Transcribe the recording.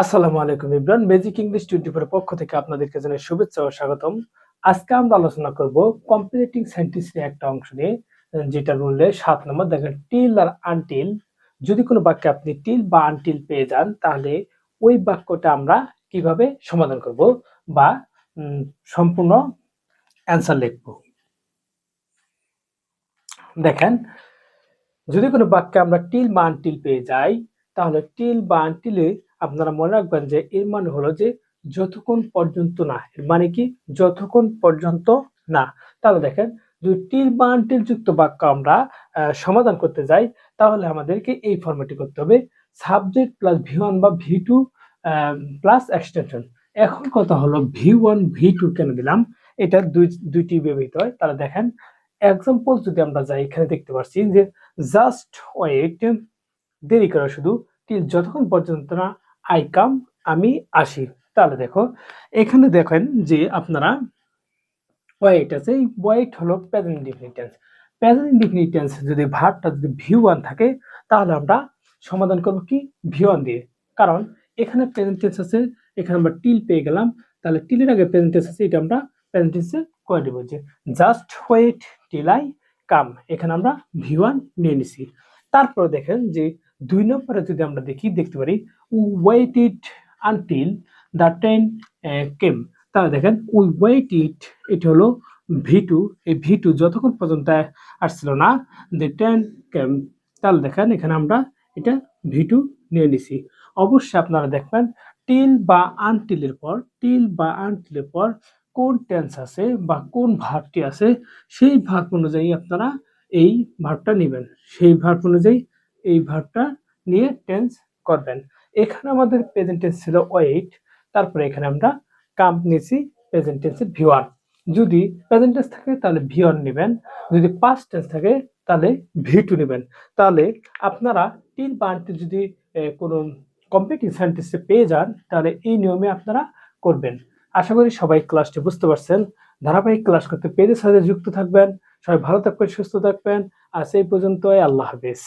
আসসালামু আলাইকুম Imran. Magic English twenty four পক্ষ থেকে আপনাদেরকে জানাই শুভেচ্ছা ও স্বাগতম। আজকে আমরা আলোচনা করব কম্পিটিটিং সেন্টেন্সের একটা অংশ নিয়ে, যেটা রুলে সাত নম্বর। দেখেন টিল আর আনটিল যদি কোনো বাক্যে আপনি টিল বা আনটিল পেয়ে যান, তাহলে ওই বাক্যটা আমরা কীভাবে সমাধান করব বা সম্পূর্ণ অ্যান্সার লিখব। দেখেন, যদি কোনো বাক্যে আমরা টিল বা আনটিল পেয়ে যাই, তাহলে টিল বা আনটিলে আপনারা মনে রাখবেন যে এর মানে হলো যে যতক্ষণ পর্যন্ত না, এর মানে কি? যতক্ষণ পর্যন্ত না। তাহলে দেখেন, যদি টিল বা আনটিল যুক্ত বাক্য আমরা সমাধান করতে যাই, তাহলে আমাদেরকে এই ফর্মেটে করতে হবে সাবজেক্ট প্লাস ভি ওয়ান বা ভি টু প্লাস এক্সটেনশন এখন কথা হলো ভি ওয়ান ভি টু কেন দিলাম? এটা দুই, দুইটি ব্যবহৃত হয়। তাহলে দেখেন এক্সাম্পল যদি আমরা যাই, এখানে দেখতে পাচ্ছি যে জাস্ট ওয়েট দেরি করা শুধু till যতক্ষণ পর্যন্ত না আই কাম আমি আসি। তাহলে দেখো, এখানে দেখেন যে আপনারা ওয়েট আছে, এই ওয়েট হলো present indefinite tense present indefinite tense যদি ভার্বটা যদি ভিউ ওয়ান থাকে, তাহলে আমরা সমাধান করব কি? ভি ওয়ান দিয়ে। কারণ এখানে প্রেজেন্ট টেন্স আছে, এখানে আমরা টিল পেয়ে গেলাম। তাহলে টিলের আগে প্রেজেন্ট টেন্স আছে, এটা আমরা প্রেজেন্ট টেন্সে করে দেবো যে just wait till I come এখানে আমরা ভি ওয়ান নিয়ে নিছি। তারপরে দেখেন যে দুই নম্বরে যদি আমরা দেখি, দেখতে পারি wait it until the train came তাহলে দেখেন উই ওয়েট ইট এটা হলো ভি টু এই ভি টু যতক্ষণ পর্যন্ত আসছিল না দ্য ট্রেন কেম তাহলে দেখেন, এখানে আমরা এটা ভি টু নিয়ে নিছি। অবশ্যই আপনারা দেখবেন টিল বা আনটিলের পর টিল বা আনটিলের পর কোন টেন্স আছে বা কোন ভাবটি আছে, সেই ভার্ব অনুযায়ী আপনারা এই ভার্বটা নেবেন। সেই ভার্ব অনুযায়ী এই ভার্বটা নিয়ে টেন্স করবেন। এখানে আমাদের প্রেজেন্ট টেন্স ছিল ওয়েট তারপরে এখানে আমরা কাম নিয়েছি প্রেজেন্ট টেন্সের ভি ওয়ান যদি প্রেজেন্ট টেন্স থাকে তাহলে ভি ওয়ান নেবেন, যদি পাস্ট টেন্স থাকে তাহলে ভি টু নেবেন। তাহলে আপনারা তিন বা যদি কোনো কম্পিটিভ সেন্টেন্সে পেয়ে যান, তাহলে এই নিয়মে আপনারা করবেন। আশা করি সবাই ক্লাসটি বুঝতে পারছেন। ধারাবাহিক ক্লাস করতে পেজের সাথে যুক্ত থাকবেন। সবাই ভালো থাকবেন, সুস্থ থাকবেন। আজ এই পর্যন্তই, আল্লাহ হাফেজ।